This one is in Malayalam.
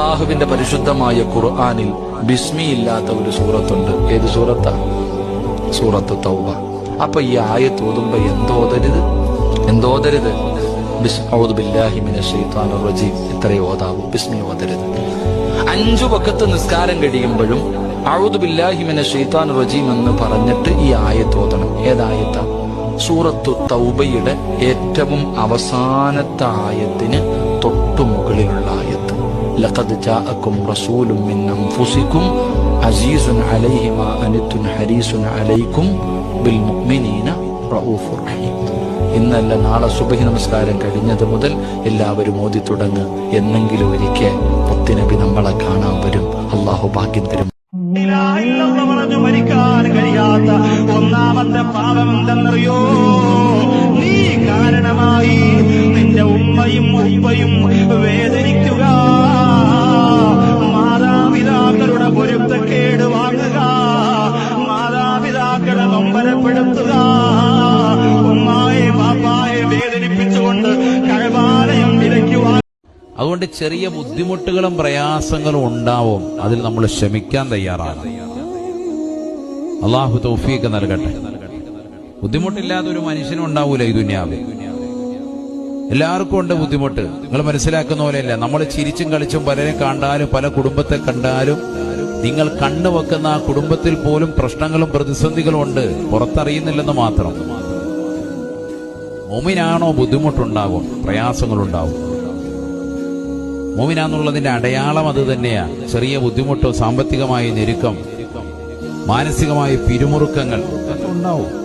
അള്ളാഹുവിന്റെ പരിശുദ്ധമായ ഖുർആാനിൽ ബിസ്മി ഇല്ലാത്ത ഒരു സൂറത്തുണ്ട്. ഏത് സൂറത്താ? സൂറത്ത് തൗബ. അപ്പൊ ഈ ആയ തോതുമ്പോ എന്തോതരുത് എന്തോതരുത് ബിസ്മി ഓതരുത്. അഞ്ചു പക്കത്ത് നിസ്കാരം കഴിയുമ്പോഴും ഔദു ബില്ലാഹി ഷെയ്ത്താൻ റജീം എന്ന് പറഞ്ഞിട്ട് ഈ ആയത്തോതണം ഏതായത്താ? സൂറത്തു തൗബയുടെ ഏറ്റവും അവസാനത്തെ ആയത്തിന് തൊട്ടു ലഖദ് ജാഅക്കും റസൂലും മിൻ അൻഫുസിക്കും അസീസുൻ അലൈഹി മാ അനിത്തുൻ ഹരീസുൻ അലൈക്കും ബിൽ മുഅ്മിനീന റഊഫുർ റഹീം ഇന്നല്ല നാളെ സുബഹി നമസ്കാരം കഴിഞ്ഞത് മുതൽ എല്ലാവരും ഓതി തുടങ്ങ്. എന്നെങ്കിലും ഒരിക്കൽ മുത്തുനബി നമ്മളെ കാണാൻ വരും. അള്ളാഹു ഭാഗ്യം തരും. മരിക്കാൻ കഴിയാത്ത ഒന്നാമത്തെ പാപം എന്തെന്നറിയോ? അതുകൊണ്ട് ചെറിയ ബുദ്ധിമുട്ടുകളും പ്രയാസങ്ങളും ഉണ്ടാവും. അതിൽ നമ്മൾ ക്ഷമിക്കാൻ തയ്യാറാണ്. അള്ളാഹു തൗഫീക്ക് നൽകട്ടെ. ബുദ്ധിമുട്ടില്ലാത്ത ഒരു മനുഷ്യനും ഉണ്ടാവൂല ഈ ദുന്യാവ് എല്ലാവർക്കും ഉണ്ട് ബുദ്ധിമുട്ട്. നിങ്ങൾ മനസ്സിലാക്കുന്ന പോലെയല്ല. നമ്മൾ ചിരിച്ചും കളിച്ചും പലരെ കണ്ടാലും പല കുടുംബത്തെ കണ്ടാലും നിങ്ങൾ കണ്ണു വെക്കുന്ന ആ കുടുംബത്തിൽ പോലും പ്രശ്നങ്ങളും പ്രതിസന്ധികളും ഉണ്ട്. പുറത്തറിയുന്നില്ലെന്ന് മാത്രം. മോമിനാണോ ബുദ്ധിമുട്ടുണ്ടാകും പ്രയാസങ്ങളുണ്ടാവും. മോമിനാന്നുള്ളതിന്റെ അടയാളം അത് തന്നെയാ. ചെറിയ ബുദ്ധിമുട്ടോ സാമ്പത്തികമായ ഞെരുക്കം മാനസികമായ പിരിമുറുക്കങ്ങൾ ഉണ്ടാവും.